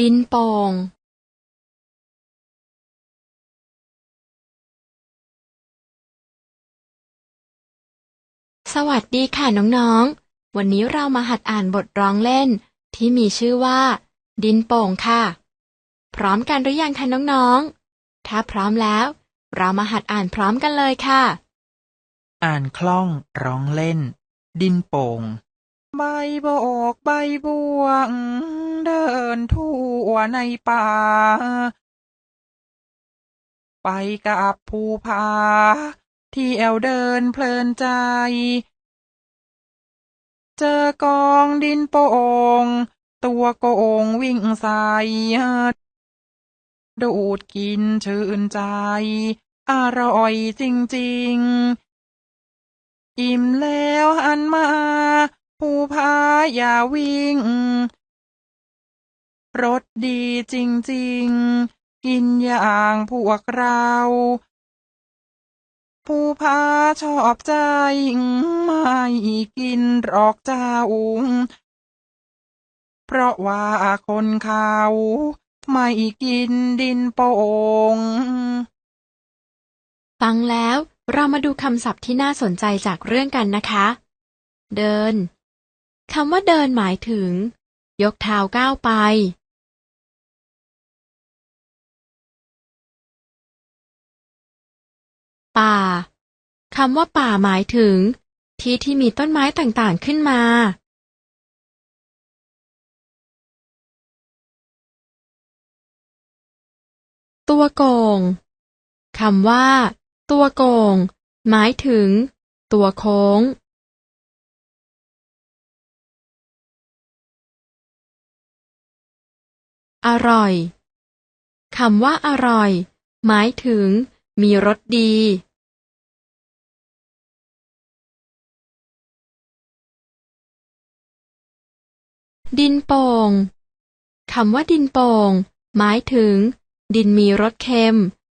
ดินโป่งสวัสดีค่ะน้องๆ วันนี้เรามาหัดอ่านบทร้องเล่น ที่มีชื่อว่า ดินโป่งค่ะ พร้อมกันหรือยังคะน้องๆ ถ้าพร้อมแล้ว เรามาหัดอ่านพร้อมกันเลยค่ะ อ่านคล่องร้องเล่น ดินโป่ง ใบโบกใบบัวเดินทั่วในป่า ไปกับภูผาที่แอวเดินเพลินใจ เจอกองดินโป่งตัวโกงวิ่งใส่ดูดกินชื่นใจ อร่อยจริง ๆ อิ่มแล้วหันมา ภูพาอย่าวิ่งรสดีจริง ๆ กินอย่างพวกเราภูพาชอบใจ ไม่กินหรอกเจ้า เพราะว่าคนเขาไม่กินดินโป่งฟังแล้วเรามาดูคำศัพท์ที่น่าสนใจจากเรื่องกันนะคะ เดิน คำว่าเดินหมายถึง ยกเท้าก้าวไปป่าคำว่าป่าหมายถึง ที่ที่มีต้นไม้ต่างๆขึ้นมา ตัวโกงคำว่า ตัวโกงหมายถึง ตัวโค้ง อร่อยคำว่าอร่อย หมายถึง มีรสดี ดินโป่งคำว่าดินโป่ง หมายถึง ดินมีรสเค็ม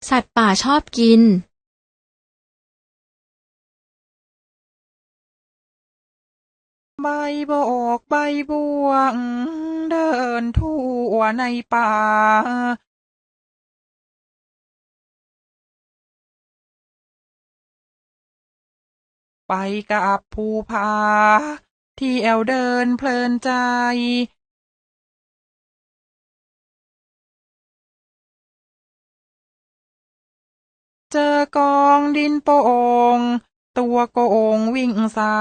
สัตว์ป่าชอบกิน ใบโบกใบบัวเดินทั่วในป่าไปกับภูผาที่แอวเดินเพลินใจ เจอกองดินโป่งตัวโกงวิ่งใส่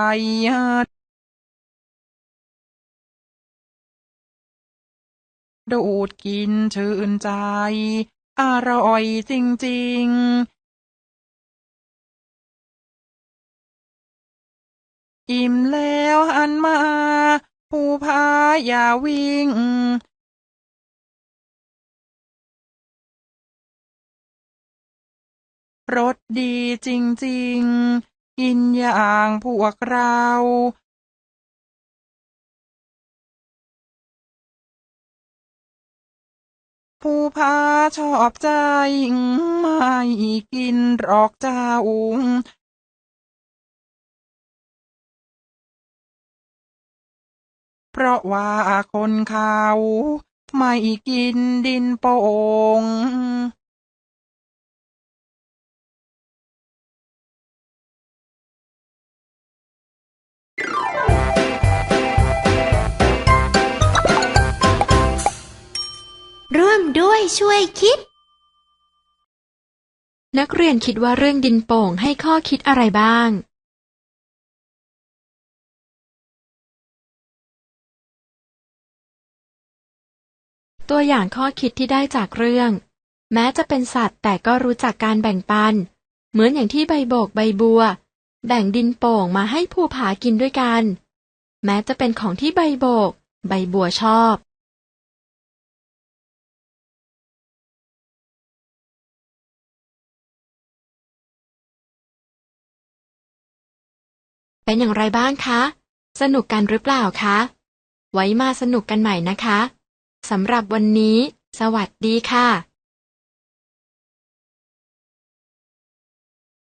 ดูดกินชื่นใจ อร่อยจริง ๆ อิ่มแล้วหันมาภูพาอย่าวิ่ง รสดีจริง ๆ กินอย่างพวกเรา ภูพาชอบใจไม่กินหรอกเจ้าเพราะว่าคนเขาไม่กินดินโป่ง วมด้วยช่วยคิด นักเรียนคิดว่าเรื่องดินโป่งให้ข้อคิดอะไรบ้างตัวอย่างข้อคิดที่ได้จากเรื่อง แม้จะเป็นสัตว์แต่ก็รู้จักการแบ่งปัน เหมือนอย่างที่ใบโบกใบบัว แบ่งดินโป่งมาให้ภูผากินด้วยกัน แม้จะเป็นของที่ใบโบก ใบบัวชอบ เป็นอย่างไรบ้างคะ สนุกกันหรือเปล่าคะ ไว้มาสนุกกันใหม่นะคะ สำหรับวันนี้ สวัสดีค่ะ